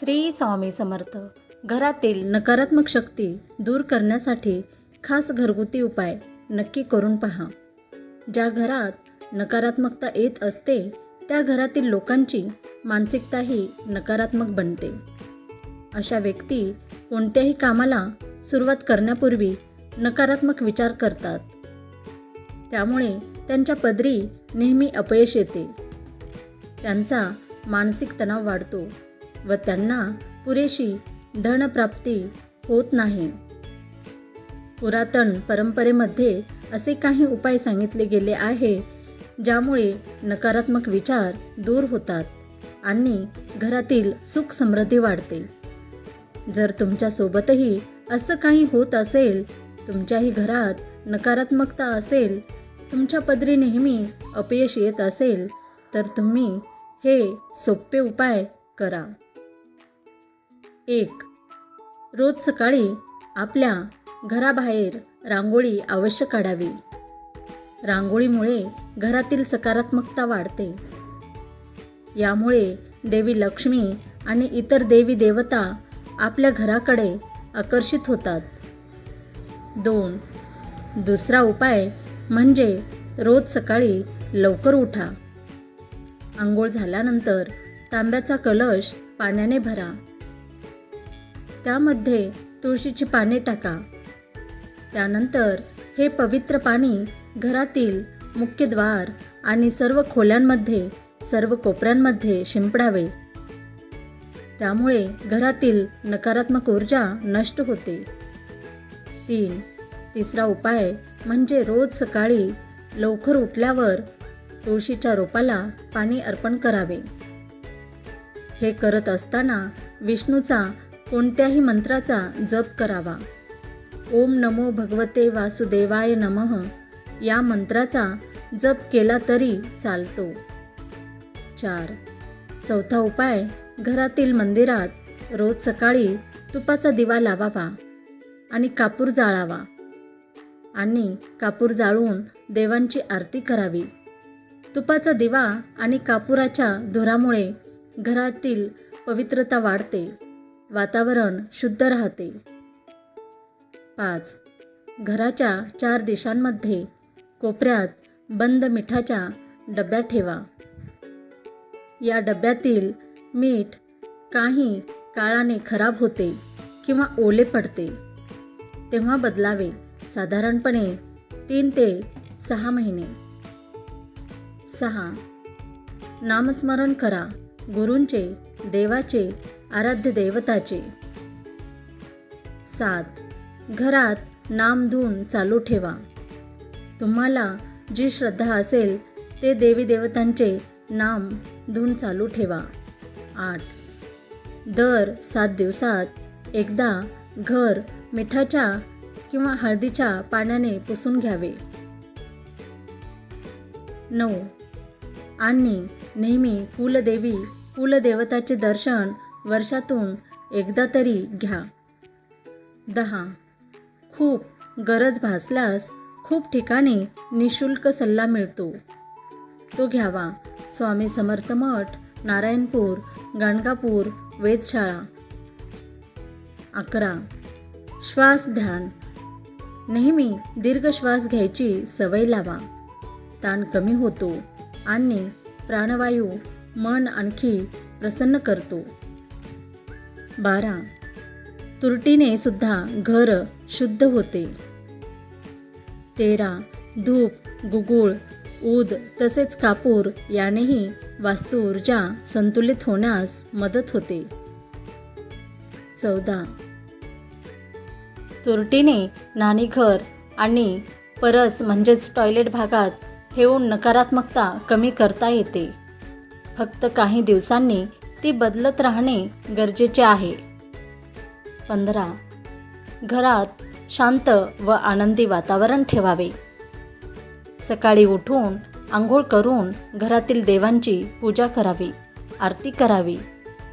श्री स्वामी समर्थ. घरातील नकारात्मक शक्ती दूर करण्यासाठी खास घरगुती उपाय नक्की करून पहा. ज्या घरात नकारात्मकता येत असते त्या घरातील लोकांची मानसिकताही नकारात्मक बनते. अशा व्यक्ती कोणत्याही कामाला सुरुवात करण्यापूर्वी नकारात्मक विचार करतात. त्यामुळे त्यांच्या पदरी नेहमी अपयश येते. त्यांचा मानसिक तणाव वाढतो. व त्यांना पुरेशी धनप्राप्ती होत नाही. पुरातन परंपरेमध्ये असे काही उपाय सांगितले गेले आहे ज्यामुळे नकारात्मक विचार दूर होतात आणि घरातील सुख समृद्धी वाढते. जर तुमच्यासोबतही असं काही होत असेल तुमच्याही घरात नकारात्मकता असेल तुमच्या पदरी नेहमी अपयश येत असेल तर तुम्ही हे सोपे उपाय करा. एक. रोज सकाळी आपल्या घराबाहेर रांगोळी अवश्य काढावी. रांगोळीमुळे घरातील सकारात्मकता वाढते. यामुळे देवी लक्ष्मी आणि इतर देवी देवता आपल्या घराकडे आकर्षित होतात. दोन. दुसरा उपाय म्हणजे रोज सकाळी लवकर उठा. आंघोळ झाल्यानंतर तांब्याचा कलश पाण्याने भरा. त्यामध्ये तुळशीची पाने टाका. त्यानंतर हे पवित्र पाणी घरातील मुख्य द्वार आणि सर्व खोल्यांमध्ये सर्व कोपऱ्यांमध्ये शिंपडावे. त्यामुळे घरातील नकारात्मक ऊर्जा नष्ट होते. तीन तिसरा उपाय म्हणजे रोज सकाळी लवकर उठल्यावर तुळशीच्या रोपाला पाणी अर्पण करावे. हे करत असताना विष्णूचा कोणत्याही मंत्राचा जप करावा. ओम नमो भगवते वासुदेवाय नमः. या मंत्राचा जप केला तरी चालतो. चार. चौथा उपाय घरातील मंदिरात रोज सकाळी तुपाचा दिवा लावावा आणि कापूर जाळावा आणि कापूर जाळून देवांची आरती करावी. तुपाचा दिवा आणि कापुराच्या धुरामुळे घरातील पवित्रता वाढते. वातावरण शुद्ध राहते. पाच. घराच्या चार दिशांमध्ये कोपऱ्यात बंद मिठाच्या डब्यात ठेवा. या डब्यातील मीठ काही काळाने खराब होते किंवा ओले पडते. तेव्हा बदलावे. साधारणपणे तीन ते सहा महिने. सहा. नामस्मरण करा. गुरूंचे देवाचे आराध्य दैवताचे. सात. घरात नामधून चालू ठेवा. तुम्हाला जी श्रद्धा असेल ते देवी देवतांचे नाम धून चालू ठेवा. आठ. दर सात दिवसात एकदा घर मिठाच्या किंवा हळदीच्या पाण्याने पुसून घ्यावे. नऊ. आणि नेहमी कुलदेवी कुलदेवताचे दर्शन वर्षातून एकदा तरी घ्या. दहा. खूप गरज भासल्यास खूप ठिकाणी निशुल्क सल्ला मिळतो. तो घ्यावा. स्वामी समर्थ मठ नारायणपूर गाणगापूर वेधशाळा. अकरा. श्वास ध्यान. नेहमी दीर्घ श्वास घ्यायची सवय लावा. ताण कमी होतो आणि प्राणवायू मन आणखी प्रसन्न करतो. बारा. तुरटीने सुद्धा घर शुद्ध होते. तेरा. धूप गुगुळ ऊद तसेच कापूर यानेही वास्तू ऊर्जा संतुलित होण्यास मदत होते. चौदा. तुरटीने नाणीघर आणि परस म्हणजेच टॉयलेट भागात ठेवून नकारात्मकता कमी करता येते. फक्त काही दिवसांनी ती बदलत राहणे गरजेचे आहे. पंधरा. घरात शांत व आनंदी वातावरण ठेवावे. सकाळी उठून आंघोळ करून घरातील देवांची पूजा करावी आरती करावी.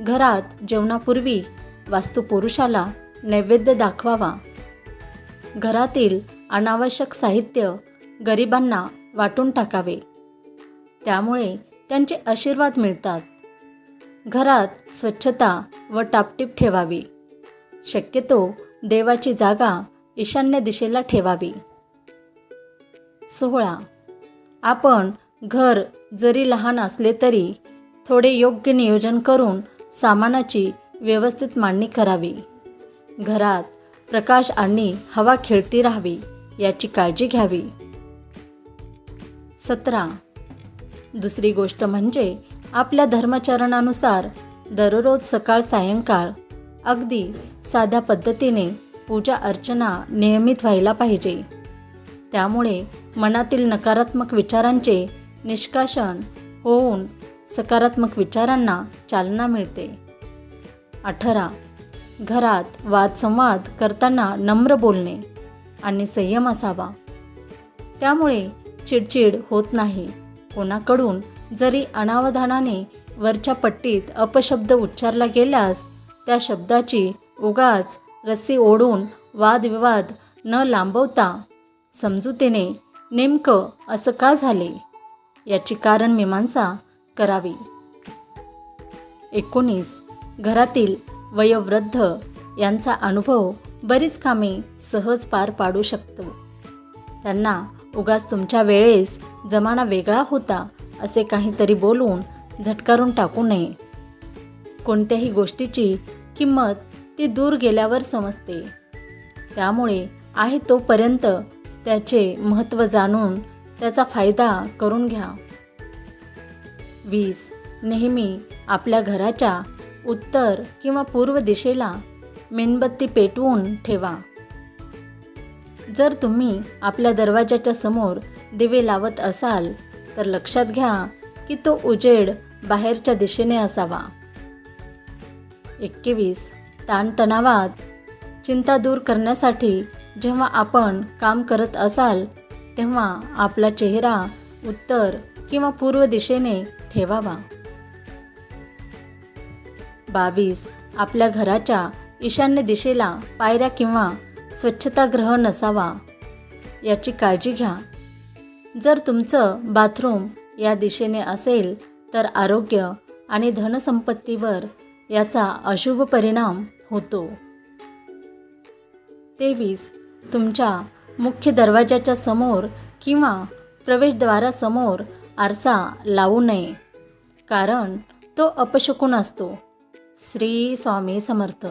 घरात जेवणापूर्वी वास्तुपुरुषाला नैवेद्य दाखवावा. घरातील अनावश्यक साहित्य गरिबांना वाटून टाकावे. त्यामुळे त्यांचे आशीर्वाद मिळतात. घरात स्वच्छता व टापटीप ठेवावी. शक्यतो देवाची जागा ईशान्य दिशेला ठेवावी. सोहळा. आपण घर जरी लहान असले तरी थोडे योग्य नियोजन करून सामानाची व्यवस्थित मांडणी करावी. घरात प्रकाश आणि हवा खेळती राहावी याची काळजी घ्यावी. सतरा. दुसरी गोष्ट म्हणजे आपल्या धर्मचरणानुसार दररोज सकाळ सायंकाळ अगदी साध्या पद्धतीने पूजा अर्चना नियमित व्हायला पाहिजे. त्यामुळे मनातील नकारात्मक विचारांचे निष्कासन होऊन सकारात्मक विचारांना चालना मिळते. अठरा. घरात वादसंवाद करताना नम्र बोलणे आणि संयम असावा. त्यामुळे चिडचिड होत नाही. कोणाकडून जरी अनावधानाने वरच्या पट्टीत अपशब्द उच्चारला गेल्यास त्या शब्दाची उगाच रस्सी ओढून वादविवाद न लांबवता समजुतीने नेमकं असं का झाले? याची कारण मीमांसा करावी. एकोणीस. घरातील वयोवृद्ध यांचा अनुभव बरीच कामे सहज पार पाडू शकतो. त्यांना उगाच तुमच्या वेळेस जमाना वेगळा होता असे काहीतरी बोलून झटकारून टाकू नये. कोणत्याही गोष्टीची किंमत ती दूर गेल्यावर समजते. त्यामुळे आहे तोपर्यंत त्याचे महत्त्व जाणून त्याचा फायदा करून घ्या. वीस नेहमी आपल्या घराच्या उत्तर किंवा पूर्व दिशेला मेणबत्ती पेटवून ठेवा. जर तुम्ही आपल्या दरवाजाच्या समोर दिवे लावत असाल तर लक्षात घ्या की तो उजेड बाहेरच्या दिशेने असावा. एकवीस. ताणतणावात चिंता दूर करण्यासाठी जेव्हा आपण काम करत असाल तेव्हा आपला चेहरा उत्तर किंवा पूर्व दिशेने ठेवावा. बावीस. आपल्या घराच्या ईशान्य दिशेला पायऱ्या किंवा स्वच्छतागृह नसावा. याची काळजी घ्या. जर तुमचं बाथरूम या दिशेने असेल तर आरोग्य आणि धनसंपत्तीवर याचा अशुभ परिणाम होतो. तेवीस. तुमच्या मुख्य दरवाजाच्या समोर किंवा प्रवेशद्वारासमोर आरसा लावू नये कारण तो अपशकून असतो. श्री स्वामी समर्थ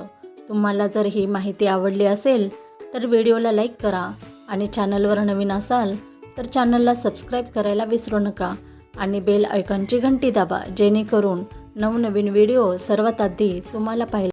तुम्हाला जर ही माहिती आवडली असेल तर व्हिडिओला लाईक करा आणि चॅनलवर नवीन असाल तर चॅनलला सबस्क्राईब करायला विसरू नका आणि बेल ऐकॉनची घंटी दाबा जेणेकरून नवनवीन व्हिडिओ सर्वात आधी तुम्हाला पाहिजे